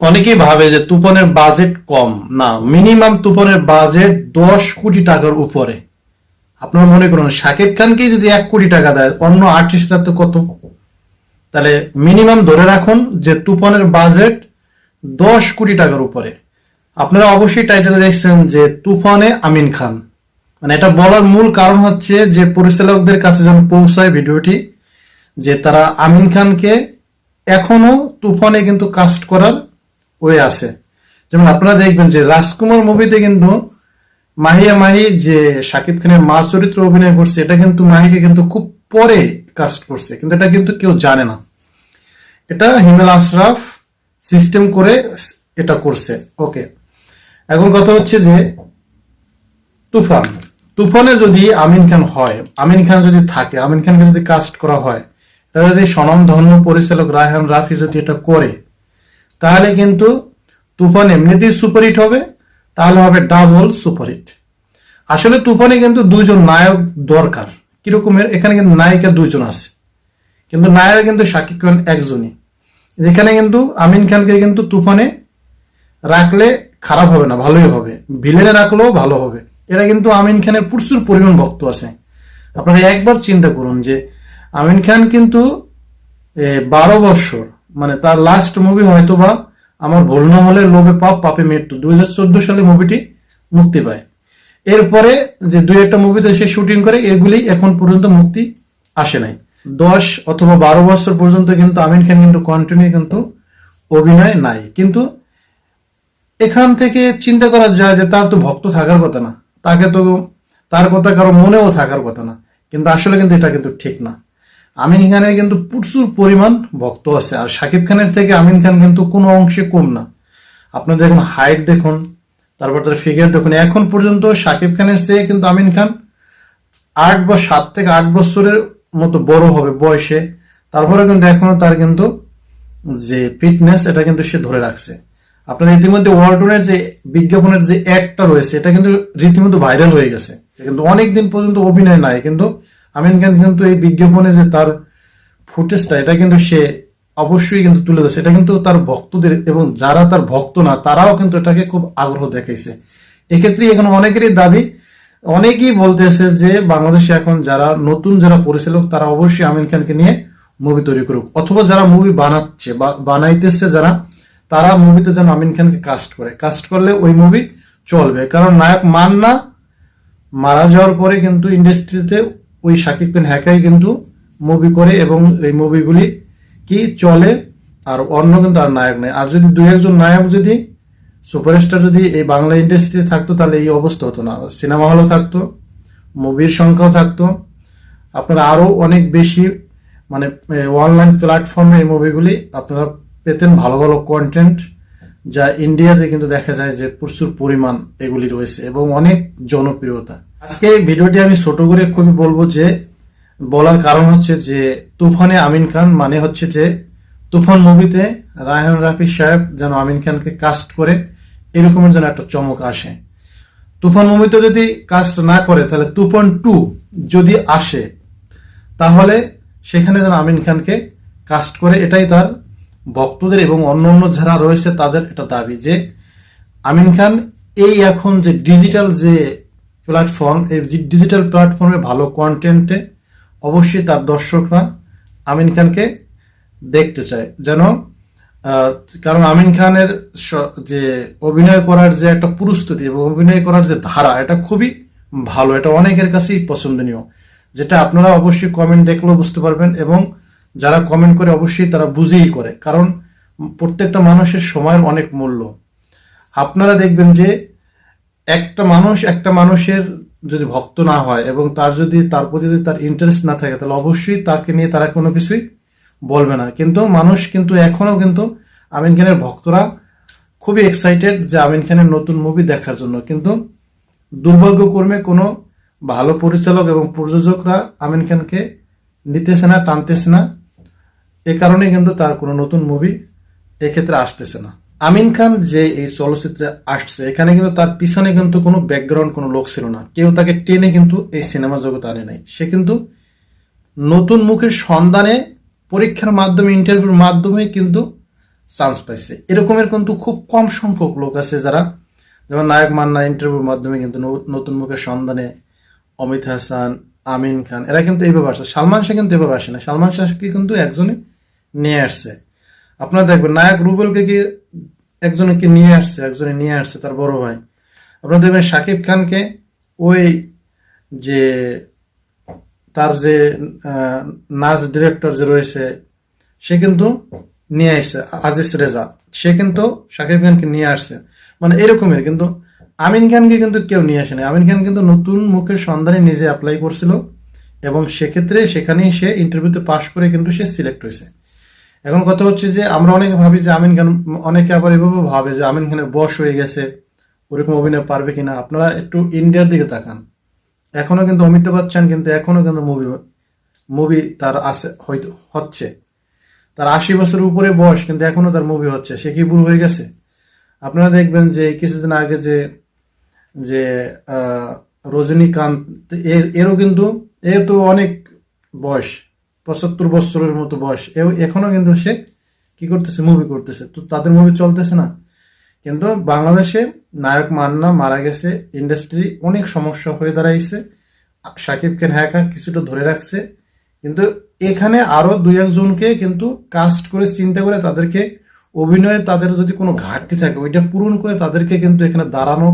অনেকেই ভাবে যে তুফানের বাজেট কম। না মিনিমাম তুফানের বাজেট দশ কোটি টাকার উপরে। আপনারা মনে করুন, শাকিব খানকে যদি এক কোটি টাকা দেয়, অন্য আর্টিস্টরা তো কত? তাহলে মিনিমাম ধরে রাখুন যে তুফানের বাজেট দশ কোটি টাকার উপরে। আপনারা অবশ্যই টাইটেলে দেখছেন যে তুফানে আমিন খান। মানে এটা বলার মূল কারণ হচ্ছে যে পরিচালকদের কাছে যেন পৌঁছায় ভিডিওটি, যে তারা আমিন খানকে এখনও তুফানে কিন্তু কাস্ট করার ওয়ে আছে। যেমন আপনারা দেখবেন যে রাজকুমার মুভিতে কিন্তু মাহিয়া মাহি যে শাকিব খানের মা চরিত্র অভিনয় করছে, এটা কিন্তু মাহিকে কিন্তু খুব পরে কাস্ট করছে, কিন্তু এটা কিন্তু কেউ জানে না। এটা হিমেল আশরাফ সিস্টেম করে এটা করছে। ওকে এখন কথা হচ্ছে যে তুফান। তুফানে যদি আমিন খান হয়, আমিন খান যদি থাকে, আমিন খানকে যদি কাস্ট করা হয় যদি স্বনামধন্য পরিচালক রায়হান রাফি যদি এটা করে, তাহলে কিন্তু তুফান এমনিতেই সুপারহিট হবে, তাহলে হবে ডাবল সুপারহিট আসলে তুফানে কিন্তু দুজন নায়ক দরকার। কিরকমের এখানে কিন্তু নায়িকা দুজন আছে। কিন্তু নায়ক কিন্তু শাকিব খান একজনই। এখানে কিন্তু আমিন খানকে কিন্তু তুফানে রাখলে খারাপ হবে না, ভালোই হবে। ভিলেনে রাখলেও ভালো হবে। এটা কিন্তু আমিন খানের প্রচুর পরিমাণ ভক্ত আছে। আপনারা একবার চিন্তা করুন যে আমিন খান কিন্তু বারো বছর মানে তার লাস্ট মুভি হয়তো বা আমার ভুল না হলে লোভে পাপ, পাপে মৃত্যু। দুই হাজার চোদ্দ সালে মুভিটি মুক্তি পায়। এরপরে যে দুই একটা মুভিতে সে শুটিং করে, এগুলি এখন পর্যন্ত মুক্তি আসে নাই। দশ অথবা বারো বছর পর্যন্ত কিন্তু আমিন খান কিন্তু কন্টিনিউ কিন্তু অভিনয় নাই। কিন্তু এখান থেকে চিন্তা করা যায় যে তার তো ভক্ত থাকার কথা না। তাকে তো, তার কথা কারও মনেও থাকার কথা না। কিন্তু আসলে কিন্তু এটা কিন্তু ঠিক না। আমিন খানের কিন্তু প্রচুর পরিমাণ ভক্ত আছে, আর শাকিব খানের থেকে আমিন খান কিন্তু কোনো অংশে কম না। আপনার দেখুন হাইট দেখুন, তারপর তার ফিগার দেখুন, এখন পর্যন্ত শাকিব খানের চেয়ে কিন্তু আমিন খান আট বা সাত থেকে আট বছরের মতো বড় হবে বয়সে। তারপরে কিন্তু এখনও তার কিন্তু যে ফিটনেস এটা কিন্তু সে ধরে রাখছে। আপনার ইতিমধ্যে ওয়ালটনের যে বিজ্ঞাপনের যে অ্যাডটা রয়েছে, এটা কিন্তু রীতিমতো ভাইরাল হয়ে গেছে। কিন্তু অনেক দিন পর্যন্ত অভিনয় নাই, কিন্তু আমিন খান কিন্তু এই বিজ্ঞাপনে যে তার ফুটেজটা, এটা কিন্তু সে অবশ্যই কিন্তু তুলে ধরছে। এটা কিন্তু তার ভক্তদের এবং যারা তার ভক্ত না, তারাও কিন্তু এটাকে খুব আগ্রহ দেখাইছে। এক্ষেত্রে এখন অনেকেরই দাবি, অনেকেই বলতেছে যে বাংলাদেশে এখন যারা নতুন যারা পরিচালক, তারা অবশ্যই আমিন খানকে নিয়ে মুভি তৈরি করুক। অথবা যারা মুভি বানাচ্ছে বা বানাইতেছে যারা, তারা মুভিতে যেন আমিন খানকে কাস্ট করে। কাস্ট করলে ওই মুভি চলবে। কারণ নায়ক মান্না মারা যাওয়ার পরে কিন্তু ইন্ডাস্ট্রিতে ওই শাকিব খান হ্যাকাই কিন্তু মুভি করে এবং এই মুভিগুলি কি চলে আর অন্য কিন্তু আর নায়ক নেই। আর যদি দুই একজন নায়ক যদি সুপারস্টার যদি এই বাংলা ইন্ডাস্ট্রিতে থাকতো, তাহলে এই অবস্থা হতো না। সিনেমা হলও থাকতো মুভির সংখ্যাও থাকতো। আপনারা আরও অনেক বেশি মানে অনলাইন প্ল্যাটফর্মে এই মুভিগুলি আপনারা পেতেন ভালো ভালো কন্টেন্ট যা ইন্ডিয়াতে কিন্তু দেখা যায় যে প্রচুর পরিমাণ এগুলি রয়েছে এবং অনেক জনপ্রিয়তা। আজকে এই ভিডিওটি আমি ছোট করে খুবই বলব যে, বলার কারণ হচ্ছে যে, তুফানে আমিন খান মানে হচ্ছে যে, তুফান মুভিতে রায়হান রাফি সাহেব যেন আমিন খানকে কাস্ট করে এরকমের যেন একটা চমক আসে। তুফান মুভিতে যদি কাস্ট না করে, তাহলে তুফান টু যদি আসে, তাহলে সেখানে যেন আমিন খানকে কাস্ট করে, এটাই তার ভক্তদের এবং অন্য অন্য যারা রয়েছে তাদের এটা দাবি যে, আমিন খান এই এখন যে ডিজিটাল যে প্ল্যাটফর্ম এই ডিজিটাল প্ল্যাটফর্মে ভালো কন্টেন্টে অবশ্যই তার দর্শকরা আমিন খানকে দেখতে চায়। যেন কারণ আমিন খানের যে অভিনয় করার যে একটা পুরস্তুতি এবং অভিনয় করার যে ধারা, এটা খুবই ভালো, এটা অনেকের কাছেই পছন্দনীয়। যেটা আপনারা অবশ্যই কমেন্ট দেখলেও বুঝতে পারবেন এবং যারা কমেন্ট করে অবশ্যই তারা বুঝেই করে, কারণ প্রত্যেকটা মানুষের সময়ের অনেক মূল্য। আপনারা দেখবেন যে একটা মানুষ একটা মানুষের যদি ভক্ত না হয় এবং তার যদি তার প্রতি যদি তার ইন্টারেস্ট না থাকে, তাহলে অবশ্যই তাকে নিয়ে তারা কোনো কিছুই বলবে না। কিন্তু মানুষ কিন্তু এখনও কিন্তু আমিন খানের ভক্তরা খুবই এক্সাইটেড যে আমিন খানের নতুন মুভি দেখার জন্য। কিন্তু দুর্ভাগ্যক্রমে কোনো ভালো পরিচালক এবং প্রযোজকরা আমিন খানকে নিতেছে না, টানতেছে না। এ কারণে কিন্তু তার কোনো নতুন মুভি এক্ষেত্রে আসতেছে না। আমিন খান যে এই চলচ্চিত্রে আসছে, এখানে কিন্তু তার পিছনে কিন্তু কোনো ব্যাকগ্রাউন্ড কোনো লোক ছিল না। কেউ তাকে টেনে কিন্তু এই সিনেমা জগতে আনে নাই। সে কিন্তু নতুন মুখের সন্ধানে পরীক্ষার মাধ্যমে ইন্টারভিউর মাধ্যমে কিন্তু চান্স পাইছে। এরকমের কিন্তু খুব কম সংখ্যক লোক আছে যারা যেমন নায়ক মান্না ইন্টারভিউর মাধ্যমে কিন্তু নতুন মুখের সন্ধানে অমিত হাসান, আমিন খান, এরা কিন্তু এইভাবে আসে সালমান শাহ কিন্তু এভাবে আসে না সালমান শাহকে কিন্তু একজনে নিয়ে আসছে। আপনারা দেখবেন, নায়ক রুবেলকে কি একজনকে নিয়ে আসছে, একজনে নিয়ে আসছে তার বড় ভাই? আপনারা দেখবেন শাকিব খানকে ওই যে তার যে নাচ ডিরেক্টর যে রয়েছে, সে কিন্তু নিয়ে আসছে, আজিজ রেজা। সে কিন্তু শাকিব খানকে নিয়ে আসছে। মানে এরকমের, কিন্তু আমিন খানকে কিন্তু কেউ নিয়ে আসেনি আমিন খান কিন্তু নতুন মুখের সন্ধানে নিজে অ্যাপ্লাই করছিল এবং সেক্ষেত্রে সেখানেই সে ইন্টারভিউতে পাশ করে কিন্তু সে সিলেক্ট হয়েছে। এখন কথা হচ্ছে যে আমরা অনেকে ভাবি যে আমিন খান, অনেকে আবার এভাবে ভাবে যে আমিন খানের বয়স হয়ে গেছে, ওরকম অভিনয় পারবে কিনা। আপনারা একটু ইন্ডিয়ার দিকে তাকান। এখনও কিন্তু অমিতাভ বচ্চন কিন্তু এখনও কিন্তু মুভি মুভি তার আছে, হয়তো হচ্ছে। তার আশি বছরের উপরে বয়স কিন্তু এখনও তার মুভি হচ্ছে। সে কি বুড়ো হয়ে গেছে? আপনারা দেখবেন যে কিছুদিন আগে যে যে রজনীকান্ত এর এরও কিন্তু, এ তো অনেক বয়স। পঁচাত্তর বছরের মতো বয়স। এও এখনও কিন্তু সে কি করতেছে মুভি করতেছে। তো তাদের মুভি চলতেছে না। কিন্তু বাংলাদেশে নায়ক মান্না মারা গেছে ইন্ডাস্ট্রি অনেক সমস্যা হয়ে দাঁড়াইছে। সাকিব খান হ্যাকা কিছুটা ধরে রাখছে। কিন্তু এখানে আরও দুই একজনকে কিন্তু কাস্ট করে চিন্তা করে তাদেরকে অভিনয়ে তাদের যদি কোনো ঘাটতি থাকে, ওইটা পূরণ করে তাদেরকে কিন্তু এখানে দাঁড়ানো,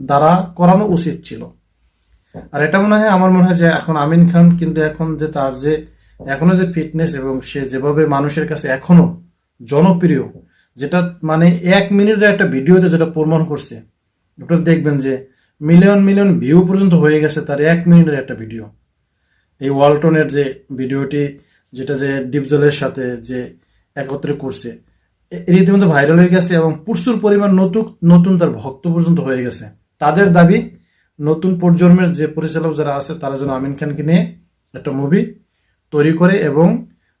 দাঁড়া করানো উচিত ছিল। আর এটা মনে হয়, আমার মনে হয় যে এখন আমিন খান কিন্তু এখন যে তার যে এখনও যে ফিটনেস এবং সে যেভাবে মানুষের কাছে এখনও জনপ্রিয়, যেটা মানে এক মিনিটের একটা ভিডিওতে যেটা প্রমাণ করছে, আপনারা দেখবেন যে মিলিয়ন মিলিয়ন ভিউ পর্যন্ত হয়ে গেছে তার এক মিনিটের একটা ভিডিও এই ওয়ালটনের যে ভিডিওটি, যেটা যে ডিপজলের সাথে যে একত্রে করছে রীতিমতো ভাইরাল হয়ে গেছে এবং প্রচুর পরিমাণ নতুন নতুন তার ভক্ত পর্যন্ত হয়ে গেছে। তাদের দাবি, নতুন প্রজন্মের যে পরিচালক যারা আছে তারা যেন আমিন খানকে নিয়ে একটা মুভি তৈরি করে এবং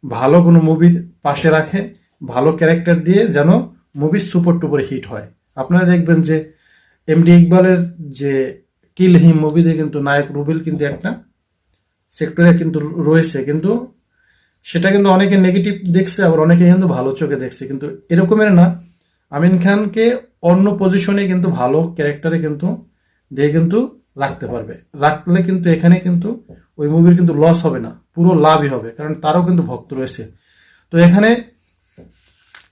ভালো কোনো মুভি পাশে রাখে, ভালো ক্যারেক্টার দিয়ে যেন মুভি সুপার টুপার হিট হয়। আপনারা দেখবেন যে এমডি ইকবালের যে কিল হিম মুভিতে কিন্তু নায়ক রুবেল কিন্তু একটা সেক্টরে কিন্তু রয়েছে। কিন্তু সেটা কিন্তু অনেকে নেগেটিভ দেখছে, আবার অনেকে কিন্তু ভালো চোখে দেখছে। কিন্তু এরকমের না। আমিন খানকে অন্য পজিশনে কিন্তু ভালো ক্যারেক্টারে কিন্তু, দিয়ে কিন্তু রাখতে পারবে। রাখলে কিন্তু এখানে কিন্তু ওই মুভির কিন্তু লস হবে না, পুরো লাভই হবে, কারণ তারও কিন্তু ভক্ত রয়েছে। তো এখানে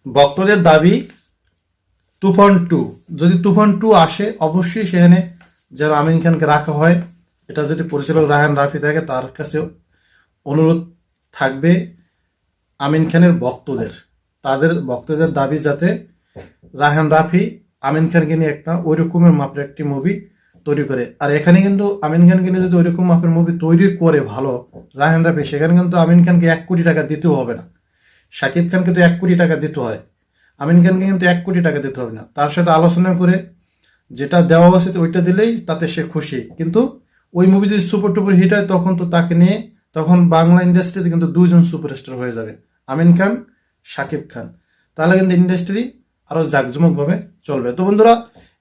ভক্তদের দাবি তুফান টু যদি তুফান টু আসে, অবশ্যই সেখানে যেন আমিন খানকে রাখা হয়, এটা যদি পরিচালক রায়হান রাফি থাকে, তার কাছে অনুরোধ থাকবে আমিন খানের ভক্তদের, তাদের ভক্তদের দাবি যাতে রায়হান রাফি আমিন খানকে নিয়ে একটা ওই রকমের মাপের একটি মুভি তৈরি করে। আর এখানে কিন্তু আমিন খানকে নিয়ে যদি ওইরকম মাপের মুভি তৈরি করে ভালো রায়হান রাফি, সেখানে কিন্তু আমিন খানকে এক কোটি টাকা দিতেও হবে না। শাকিব খানকে তো এক কোটি টাকা দিতে হয়। আমিন খানকে কিন্তু এক কোটি টাকা দিতে হবে না। তার সাথে আলোচনা করে যেটা দেওয়া উচিত ওইটা দিলেই তাতে সে খুশি। কিন্তু ওই মুভি যদি সুপার টুপার হিট হয়, তখন তো তাকে নিয়ে তখন বাংলা ইন্ডাস্ট্রিতে কিন্তু দুইজন সুপারস্টার হয়ে যাবে। আমিন খান, শাকিব খান। তাহলে কিন্তু ইন্ডাস্ট্রি আরও জাঁকজমকভাবে চলবে। তো বন্ধুরা,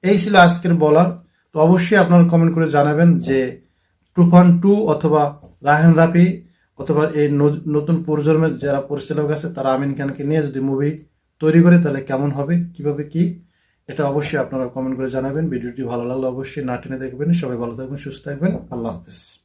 এই ছিল আজকের বলার। তো অবশ্যই আপনারা কমেন্ট করে জানাবেন যে টুফান টু অথবা রাহেন রাফি অথবা এই নতুন প্রজন্মের যারা পরিচালক আছে, তারা আমিন খানকে নিয়ে যদি মুভি তৈরি করে, তাহলে কেমন হবে, কীভাবে কি? এটা অবশ্যই আপনারা কমেন্ট করে জানাবেন। ভিডিওটি ভালো লাগলে অবশ্যই না টেনে দেখবেন। সবাই ভালো থাকবেন, সুস্থ থাকবেন। আল্লাহ হাফিজ।